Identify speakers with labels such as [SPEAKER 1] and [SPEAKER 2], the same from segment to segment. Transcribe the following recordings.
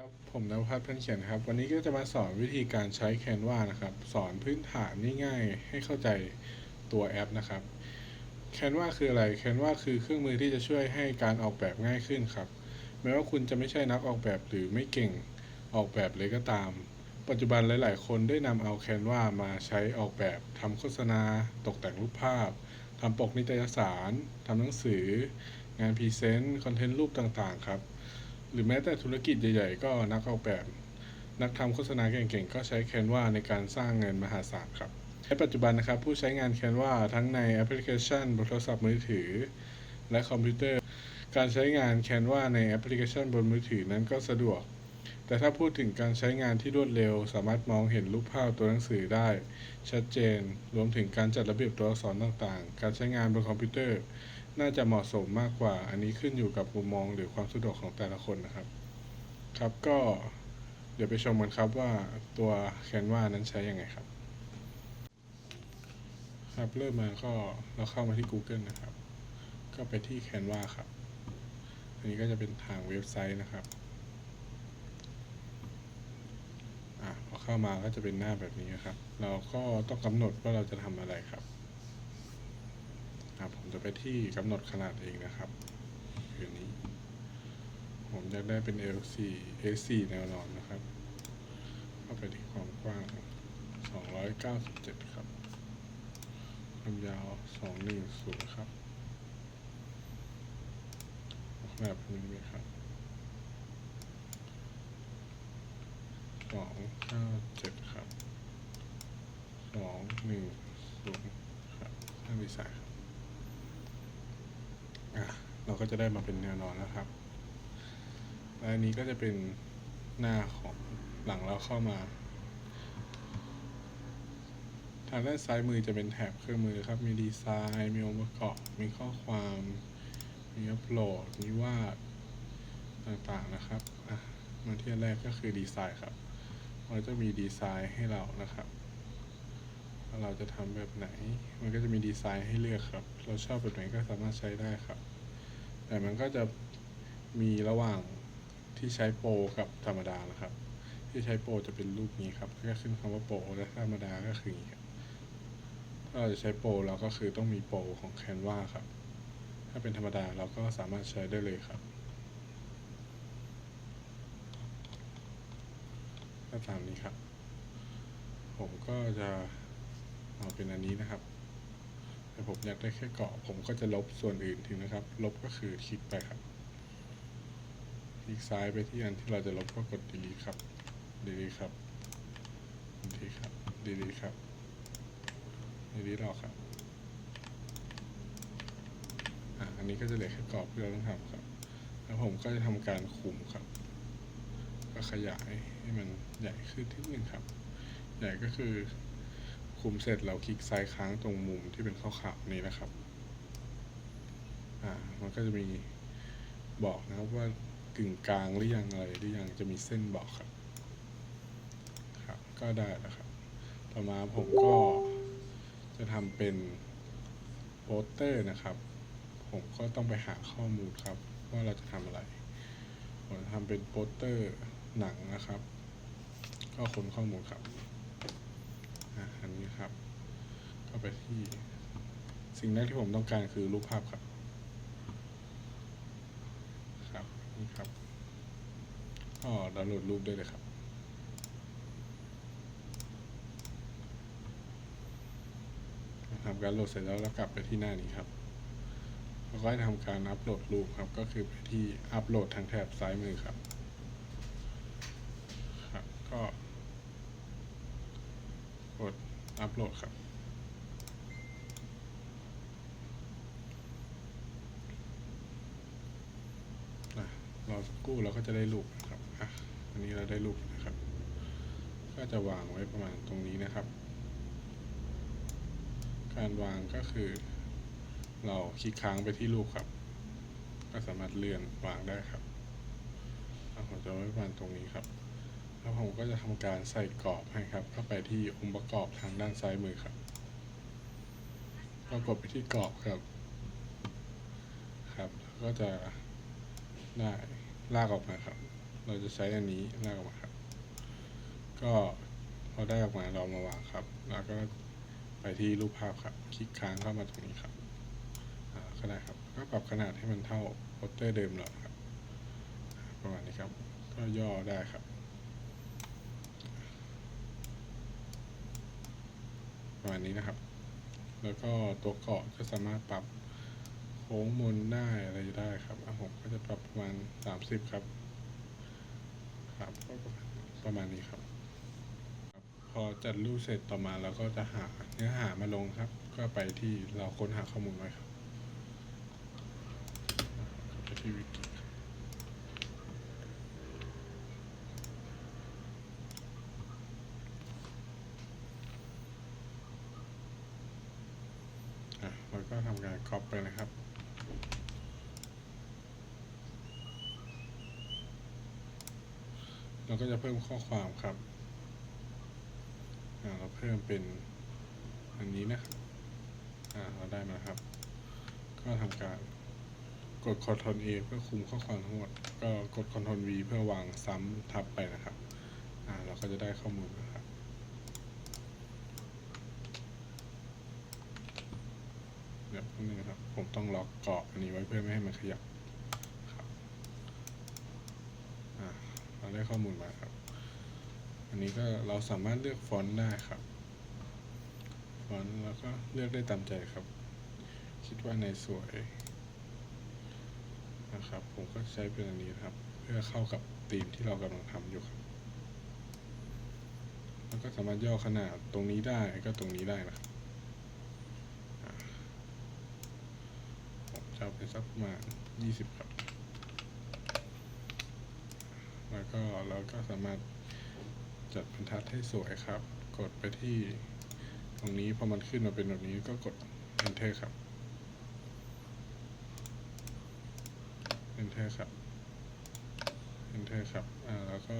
[SPEAKER 1] ครับผมนภัทรเพันเขียนครับ วันนี้ก็จะมาสอนวิธีการใช้ Canva นะครับ สอนพื้นฐานง่ายๆให้เข้าใจตัวแอปนะครับ Canva คืออะไร Canva คือเครื่องมือที่จะช่วยให้การออกแบบง่ายขึ้นครับ แม้ว่าคุณจะไม่ใช่นักออกแบบหรือไม่เก่งออกแบบเลยก็ตาม ปัจจุบันหลายๆ คนได้นำเอา Canva มาใช้ออกแบบทำโฆษณา ตกแต่งรูปภาพทำปกนิตยสารทำหนังสือ งานพรีเซนต์คอนเทนต์รูปต่างๆครับ หรือแม้แต่ธุรกิจใหญ่ๆ ก็นักออกแบบ นักทำโฆษณาเก่งๆ ก็ใช้ Canva ในการสร้างเงินมหาศาลครับ ในปัจจุบันนะครับ ผู้ใช้งาน Canva ทั้งในแอปพลิเคชันบนโทรศัพท์มือถือ และคอมพิวเตอร์ การใช้งาน Canva ในแอปพลิเคชันบนมือถือนั้นก็สะดวก แต่ถ้าพูดถึงการใช้งานที่รวดเร็ว สามารถมองเห็นรูปภาพตัวหนังสือได้ ชัดเจน รวมถึงการจัดระเบียบตัวอักษรต่างๆ การใช้งานบนคอมพิวเตอร์ น่าจะเหมาะสมมากกว่า อันนี้ขึ้นอยู่กับมุมมองหรือความสะดวกของแต่ละคนนะครับ ครับก็เดี๋ยวไปชมกันครับว่าตัว Canva นั้นใช้ยังไงครับ ครับเริ่มมาก็เราเข้ามาที่ Google นะครับ ก็ไปที่ Canva ครับ อันนี้ก็จะเป็นทางเว็บไซต์นะครับอะพอเข้ามาก็จะเป็นหน้าแบบนี้ครับ เราก็ต้องกำหนดว่าเราจะทำอะไรครับ อะผมจะไปที่กำหนดขนาดเองนะครับคือนี้ ผมอยากได้เป็น L4 A4 แนวนอนนะครับ เข้าไปที่ความกว้าง 297 ครับ ความยาว 210 ครับขนาดมิลลิเมตรครับ297ครับ210ครับท่านดีไซน์ครับอะ เราก็จะได้มาเป็นแนวนอนแล้วครับและอันนี้ก็จะเป็นหน้าของหลังเราเข้ามา ทางด้านซ้ายมือจะเป็นแถบเครื่องมือครับ มีดีไซน์ มีองค์ประกอบ มีข้อความ มีอัปโหลด มีวาดต่างๆนะครับอะมาที่แรกก็คือดีไซน์ครับมันจะมีดีไซน์ให้เรานะครับเราจะทำแบบไหน มันก็จะมีดีไซน์ให้เลือกครับ เราชอบแบบไหนก็สามารถใช้ได้ครับ แต่มันก็จะมีระหว่างที่ใช้โปรกับธรรมดานะครับ ที่ใช้โปรจะเป็นรูปนี้ครับก็ขึ้นคำว่าโปรและธรรมดาก็คืออย่างนี้ถ้าเราจะใช้โปรเราก็คือต้องมีโปรของ Canva ครับ ถ้าเป็นธรรมดาเราก็สามารถใช้ได้เลยครับก็ตามนี้ครับ ผมก็จะเอาเป็นอันนี้นะครับ แต่ผมอยากได้แค่เกาะ ผมก็จะลบส่วนอื่นทิ้งนะครับ ลบก็คือคลิกไปครับ คลิกซ้ายไปที่อันที่เราจะลบก็กด delete ครับ delete ครับ delete ครับ delete ครับ delete ออกครับอะอันนี้ก็จะเหลือแค่กรอบที่เราต้องทำครับ แล้วผมก็จะทำการคุมครับ ก็ขยายให้มันใหญ่ขึ้นทีนึงครับ ใหญ่ก็คือ คุมเสร็จเราคลิกซ้ายค้างตรงมุมที่เป็นขาวๆนี้นะครับ อ่า มันก็จะมีบอกนะครับว่ากึ่งกลางหรือยังอะไรหรือยังจะมีเส้นบอกครับ ครับ ก็ได้แล้วครับ ต่อมาผมก็จะทำเป็นโปสเตอร์นะครับ ผมก็ต้องไปหาข้อมูลครับ ว่าเราจะทำอะไร ผมจะทำเป็นโปสเตอร์หนังนะครับ ก็ค้นข้อมูลครับ นี้ครับก็ไปที่ สิ่งแรกที่ผมต้องการคือรูปภาพครับ ครับนี่ครับก็ดาวน์โหลดรูปได้เลยครับทำการโหลดเสร็จแล้วเรากลับไปที่หน้านี้ครับเราก็ให้ทำการอัปโหลดรูปครับ ก็คือไปที่อัปโหลดทางแถบซ้ายมือครับ ครับ ก็กด อัปโหลดครับอะรอสักครู่เราก็จะได้รูปนะครับอะอันนี้เราได้รูปนะครับ ก็จะวางไว้ประมาณตรงนี้นะครับ การวางก็คือ เราคลิกค้างไปที่รูปครับ ก็สามารถเลื่อนวางได้ครับอะผมจะไว้ประมาณตรงนี้ครับ แล้วผมก็จะทำการใส่กรอบให้ครับ เข้าไปที่องค์ประกอบทางด้านซ้ายมือครับก็กดไปที่กรอบครับ ครับ ก็จะได้ลากออกมาครับ เราจะใช้อันนี้ลากออกมาครับ ก็พอได้ออกมาเรามาวางครับ แล้วก็ไปที่รูปภาพครับ คลิกค้างเข้ามาตรงนี้ครับก็ได้ครับ ก็ปรับขนาดให้มันเท่าโปสเตอร์เดิมเราครับ ประมาณนี้ครับ ก็ย่อได้ครับ ประมาณนี้นะครับ แล้วก็ตัวเกาะก็สามารถปรับโค้งมนได้อะไรได้ครับอะผมก็จะปรับประมาณสามสิบครับ ครับก็ประมาณนี้ครับ พอจัดรูปเสร็จต่อมาเราก็จะหาเนื้อหามาลงครับ ก็ไปที่เราค้นหาข้อมูลไว้ครับไปที่วิกิครับ อะแล้ว ก็ทำการคอปไปนะครับเราก็จะเพิ่มข้อความครับเราเพิ่มเป็นอันนี้นะครับอ่าเราได้มาครับ ก็ทำการกด Ctrl A เพื่อคุมข้อความทั้งหมด ก็กด Ctrl V เพื่อวางซ้ำทับไปนะครับอ่าเราก็จะได้ข้อมูลนะครับ เดี๋ยวแป๊บ นึงนะครับ ผมต้องล็อกเกาะอันนี้ไว้เพื่อไม่ให้มันขยับครับเราได้ข้อมูลมาครับ อันนี้ก็เราสามารถเลือกฟอนต์ได้ครับ ฟอนต์แล้วก็เลือกได้ตามใจครับ คิดว่าในสวยนะครับ ผมก็ใช้เป็นอันนี้ครับ เพื่อเข้ากับธีมที่เรากำลังทำอยู่ครับแล้วก็สามารถย่อขนาดตรงนี้ได้ก็ตรงนี้ได้นะครับ ผมจะเอาไปสักประมาณยี่สิบครับ แล้วก็เราก็สามารถจัดบรรทัดให้สวยครับ กดไปที่ตรงนี้พอมันขึ้นมาเป็นแบบนี้ก็กด enter ครับ enter ครับ enter ครับอ่าแล้วก็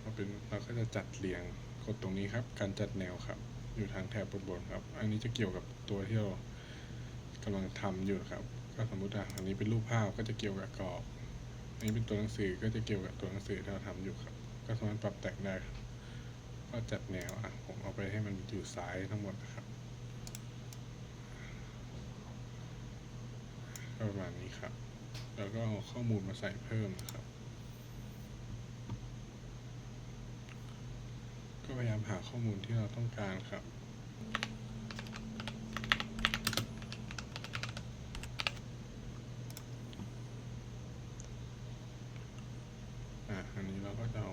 [SPEAKER 1] เราเป็นเราก็จะจัดเรียงกดตรงนี้ครับ การจัดแนวครับ อยู่ทางแถบบนๆครับ อันนี้จะเกี่ยวกับตัวที่เรา กำลังทำอยู่ครับ ก็สมมุติอะอันนี้เป็นรูปภาพก็จะเกี่ยวกับกรอบ อันนี้เป็นตัวหนังสือก็จะเกี่ยวกับตัวหนังสือที่เราทำอยู่ครับ ก็สามารถปรับแต่งได้ก็จัดแนวอะผมเอาไปให้มันอยู่ซ้ายทั้งหมดนะครับก็ประมาณนี้ครับ แล้วก็เอาข้อมูลมาใส่เพิ่มนะครับ ก็พยายามหาข้อมูลที่เราต้องการครับ อะอันนี้เราก็จะเอา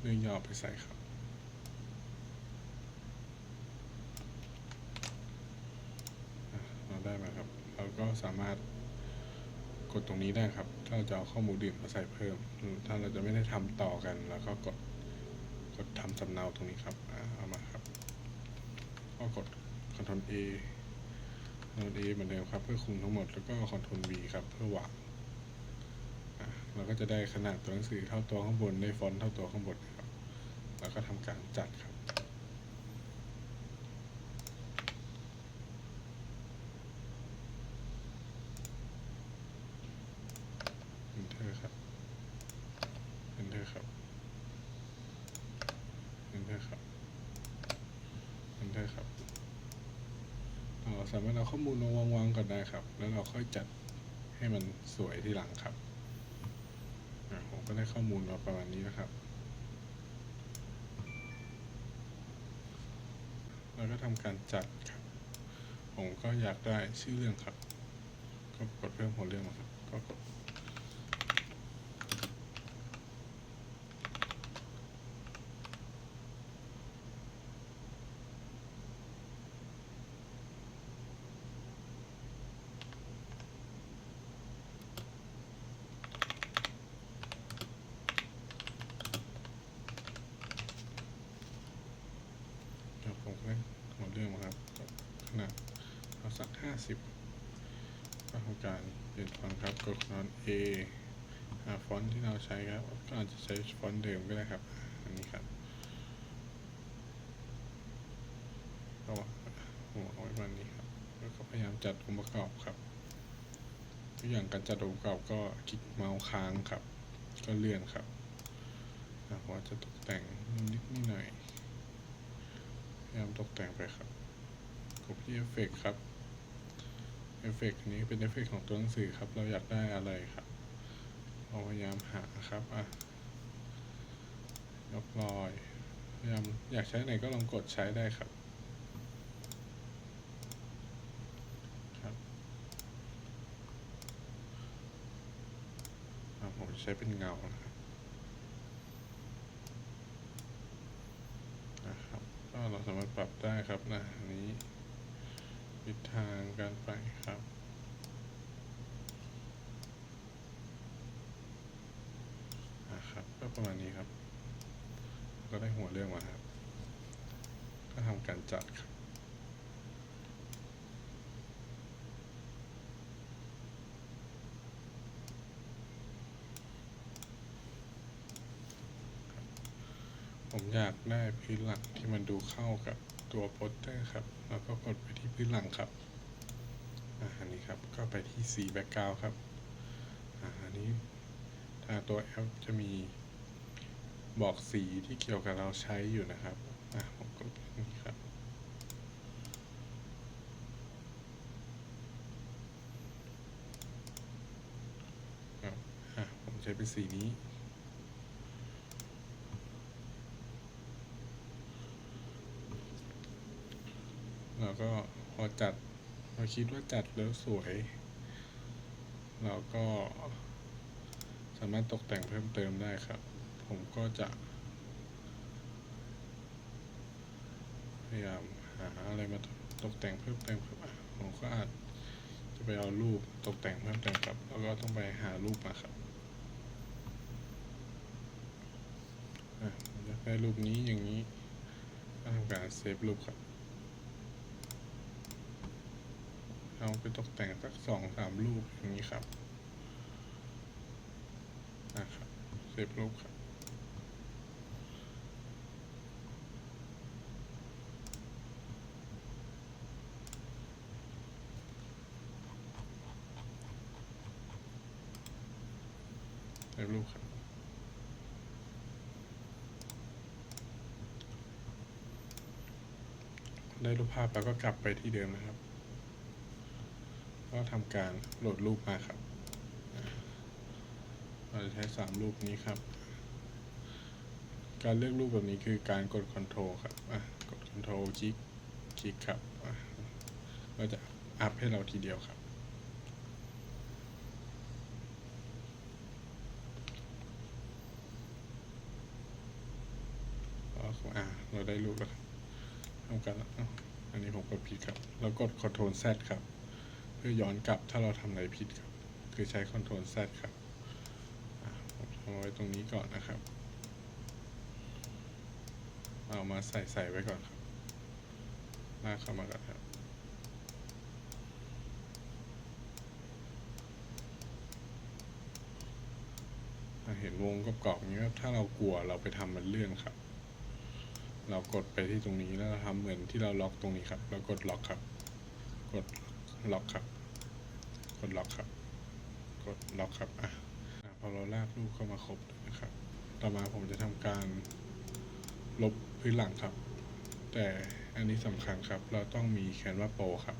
[SPEAKER 1] เรื่องย่อไปใส่ครับ เราได้มาครับ เราก็สามารถกดตรงนี้ได้ครับ ถ้าเราจะเอาข้อมูลอื่นมาใส่เพิ่ม ถ้าเราจะไม่ได้ทำต่อกันแล้วก็กดกดทำสำเนาตรงนี้ครับ เอามาครับ ก็กด Ctrl A เราดีเหมือนเดิมครับเพื่อคุมทั้งหมดแล้วก็ Ctrl V ครับเพื่อวางเราก็จะได้ขนาดตัวหนังสือเท่าตัวข้างบนได้ฟอนต์เท่าตัวข้างบนครับ แล้วก็ทำการจัดครับ Enter ครับ Enter ครับ Enter ครับ Enter ครับ เรา สามารถเอาข้อมูลมาวางๆก่อนได้ครับ แล้วเราค่อยจัดให้มันสวยทีหลังครับผมก็ได้ข้อมูลมาประมาณนี้นะครับแล้วก็ทำการจัดครับ ผมก็อยากได้ชื่อเรื่องครับ ก็กดเพิ่มหัวเรื่องมาครับ ก็กด ครับผมก็ได้หัวเรื่องมาครับก็ขนาดเอา สักห้าสิบก็ทำการเปลี่ยนฟอนต์ครับ กด Ctrl A หาฟอนต์ที่เราใช้ครับ ก็อาจจะใช้ฟอนต์เดิมก็ได้ครับ อันนี้ครับก็หัวเอาไว้ประมาณนี้ครับ แล้วก็พยายามจัดองค์ประกอบครับ ตัวอย่างการจัดองค์ประกอบก็คลิกเมาส์ค้างครับ ก็เลื่อนครับอะผมจะตกแต่งนิดนิดหน่อย พยายามตกแต่งไปครับกดที่เอฟเฟกครับ เอฟเฟกนี้เป็นเอฟเฟกของตัวหนังสือครับ เราอยากได้อะไรครับเราพยายามหาครับอะยกรอยพยายามอยากใช้ไหนก็ลองกดใช้ได้ครับครับผมใช้เป็นเงานะครับนะครับก็เราสามารถปรับได้ครับนะนี้ ทิศทางการไปครับนะครับก็ประมาณนี้ครับ ก็ได้หัวเรื่องมาครับ ก็ทำการจัดครับผมอยากได้พื้นหลังที่มันดูเข้ากับ ตัวโปสเตอร์ครับ แล้วก็กดไปที่พื้นหลังครับอ่าอันนี้ครับ ก็ไปที่สีแบ็กกราวครับอ่าอันนี้ทางตัวแอปจะมีบอกสีที่เกี่ยวกับเราใช้อยู่นะครับอ่าผมกดนี่ครับครับอะผมใช้เป็นสีนี้ แล้วก็พอจัดพอคิดว่าจัดแล้วสวย เราก็สามารถตกแต่งเพิ่มเติมได้ครับ ผมก็จะ พยายามหาอะไรมาตกแต่งเพิ่มเติมครับผมก็อาจจะไปเอารูปตกแต่งเพิ่มเติมครับ แล้วก็ต้องไปหารูปมาครับอะผมอยากได้รูปนี้อย่างนี้ก็ทำการเซฟรูปครับ เอาไปตกแต่งสักสองสามรูปอย่างนี้ครับนะครับเซฟรูปครับเซฟรูปครับได้รูปภาพแล้วก็กลับไปที่เดิมนะครับ ทำการโหลดรูปมาครับ เราจะใช้สามรูปนี้ครับ การเลือกรูปแบบนี้คือการกด Ctrl ครับอะกด Ctrl คลิกคลิกครับก็จะอัพให้เราทีเดียวครับอะเราได้รูปแล้วครับทำการอ้าวอันนี้ผมกดผิดครับ แล้วกด Ctrl Z ครับ พื่อย้อนกลับถ้าเราทำอะไรผิดครับ คือใช้ Ctrl Z ครับผมทำไว้ตรงนี้ก่อนนะครับ เอามาใส่ใส่ไว้ก่อนครับลากเข้ามาก่อนครับ เห็นวงกรอบๆอย่างนี้ครับถ้าเรากลัวเราไปทำมันเลื่อนครับ เรากดไปที่ตรงนี้แล้วเราทำเหมือนที่เราล็อกตรงนี้ครับ เรากดล็อกครับ กดล็อกครับ ดล็อกครับ กดล็อกครับอะพอเราลากรูปเข้ามาครบนะครับ ต่อมาผมจะทำการลบพื้นหลังครับ แต่อันนี้สำคัญครับ เราต้องมีแคนวาโปรครับ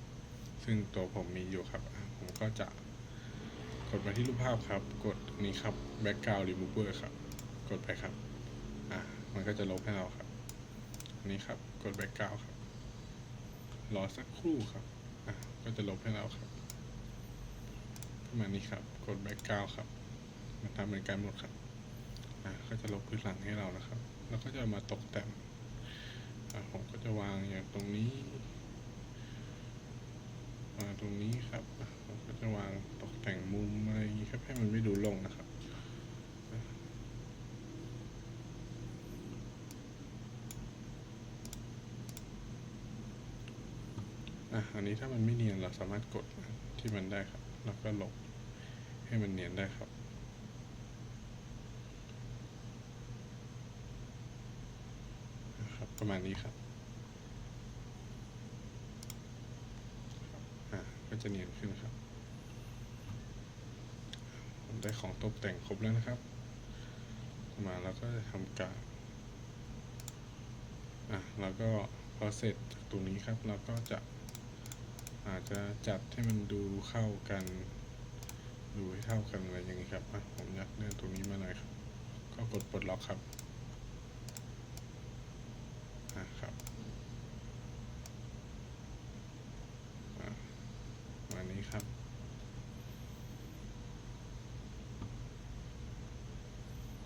[SPEAKER 1] ซึ่งตัวผมมีอยู่ครับอะผมก็จะกดมาที่รูปภาพครับ กดนี้ครับ background remover ครับ กดไปครับ อะ มันก็จะลบให้เราครับอันนี้ครับ กด background ครับ รอสักครู่ครับ อะ ก็จะลบให้เราครับ มานี้ครับ กด background ครับมันทำเหมือนกันหมดครับอะก็จะลบพื้นหลังให้เรานะครับ แล้วก็จะมาตกแต่งอะผมก็จะวางอย่างตรงนี้มาตรงนี้ครับอะผมก็จะวางตกแต่งมุมอะไรอย่างนี้ครับให้มันไม่ดูลงนะครับอะอันนี้ถ้ามันไม่เนียนเราสามารถกดที่มันได้ครับ แล้วก็ลบให้มันเนียนได้ครับ นะครับ ประมาณนี้ครับครับอะก็จะเนียนขึ้นครับได้ของตกแต่งครบแล้วนะครับ มาแล้วก็จะทำการอะ แล้วก็พอเสร็จจากตรงนี้ครับ เราก็จะ อาจจะจัดให้มันดูเข้ากัน ดูให้เท่ากันอะไรอย่างนี้ครับผมอยากเลื่อนตรงนี้มาหน่อยครับ ก็กดปลดล็อกครับอะครับวันนี้ครับ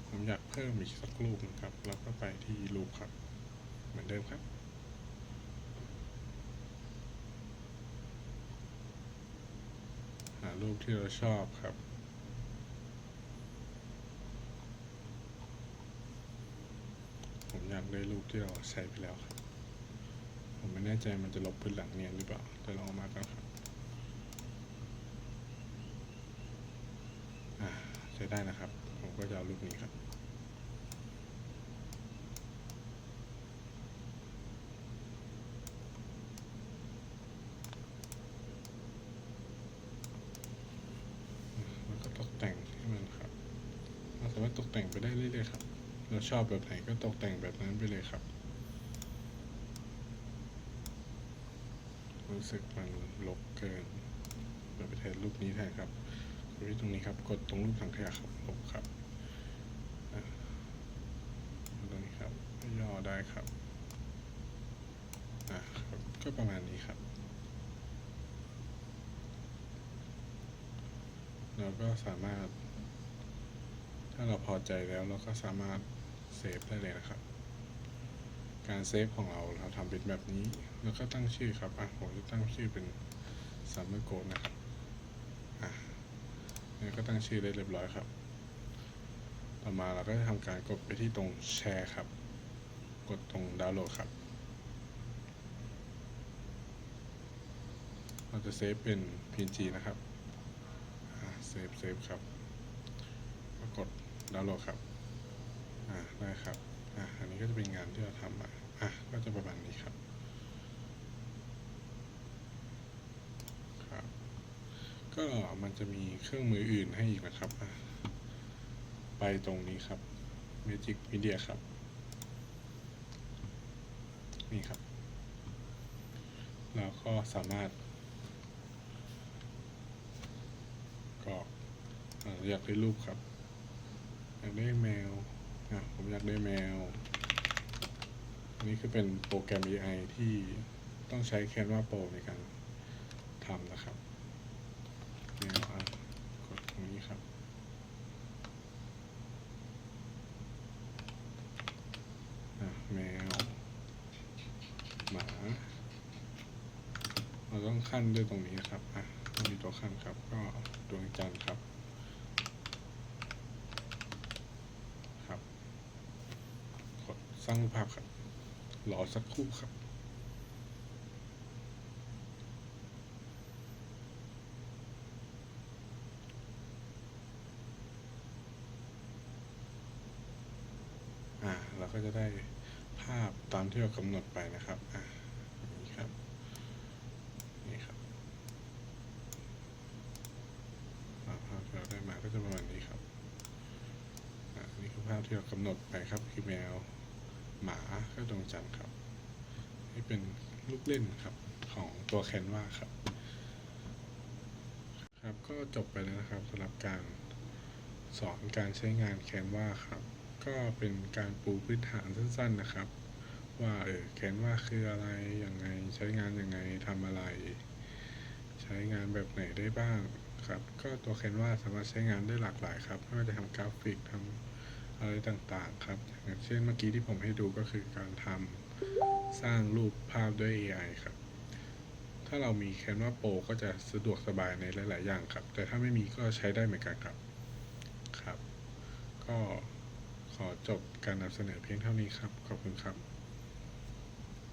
[SPEAKER 1] ผมอยากเพิ่มอีกสักรูปนะครับ แล้วก็ไปที่รูปครับ เหมือนเดิมครับ หา รูปที่เราชอบครับ ผมอยากได้รูปที่เราใช้ไปแล้วครับ ผมไม่แน่ใจมันจะลบพื้นหลังเนียนหรือเปล่าแต่ลองเอามากันครับอ่าใช้ได้นะครับ ผมก็จะเอารูปนี้ครับ แล้วก็ตกแต่งให้มันครับ เราสามารถตก แต่งไปได้เรื่อยๆครับ เราชอบแบบไหนก็ตกแต่งแบบนั้นไปเลยครับ รู้สึกมันลบเกินเราไปแทนรูปนี้แทนครับกดตรงนี้ครับ กดตรงรูปถังขยะครับลบครับตรงนี้ครับย่อได้ครับอะครับ ก็ประมาณนี้ครับเราก็สามารถ ถ้าเราพอใจแล้วเราก็สามารถเซฟได้เลยนะครับ การเซฟของเราเราทำเป็นแบบนี้ แล้วก็ตั้งชื่อครับอะผมจะตั้งชื่อเป็น Summer Code นะครับอะนี่ก็ตั้งชื่อได้เรียบร้อยครับ ต่อมาเราก็จะทำการกดไปที่ตรงแชร์ครับ กดตรงดาวน์โหลดครับ เราจะเซฟเป็น PNG นะครับเซฟเซฟครับกด ดาวน์โหลดครับอ่าได้ครับอ่าอันนี้ก็จะเป็นงานที่เราทำมาอะก็จะประมาณนี้ครับครับ ก็มันจะมีเครื่องมืออื่นให้อีกนะครับไปตรงนี้ครับ Magic Media ครับ นี่ครับเราก็สามารถก็อ่าอยากได้รูปครับากได้แมวอะผมอยากได้แมว อันนี้คือเป็นโปรแกรม AI ที่ต้องใช้ Canva Pro ในการทำนะครับแมวอะกดตรงนี้ครับอะแมว หมา เราต้องขั้นด้วยตรงนี้ครับอะต้องมีตัวขั้นครับ ก็ดวงจันทร์ครับ กดสร้างรูปภาพครับรอสักครู่ครับอ่าเราก็จะได้ภาพตามที่เรากำหนดไปนะครับอ่านี่ครับ นี่ครับอ่าภาพที่เราได้มาก็จะประมาณนี้ครับอ่านี่คือภาพที่เรากำหนดไปครับคือแมว หมาก็ดวงจันทร์ครับ นี่เป็นลูกเล่นครับของตัวแคนวาครับ ครับก็จบไปแล้วนะครับสำหรับการสอนการใช้งานแคนวาครับ ก็เป็นการปูพื้นฐานสั้นๆนะครับ ว่าเออแคนวาคืออะไรยังไงใช้งานยังไงทำอะไร ใช้งานแบบไหนได้บ้างครับ ก็ตัวแคนวาสามารถใช้งานได้หลากหลายครับไม่ว่าจะทำกราฟิกทำ อะไรต่างๆครับ อย่างเช่นเมื่อกี้ที่ผมให้ดูก็คือการทำสร้างรูปภาพด้วย AI ครับ ถ้าเรามี Canva Pro ก็จะสะดวกสบายในหลาย ๆ อย่างครับ แต่ถ้าไม่มีก็ใช้ได้เหมือนกันครับครับ ก็ขอจบการนำเสนอเพียงเท่านี้ครับ ขอบคุณครับ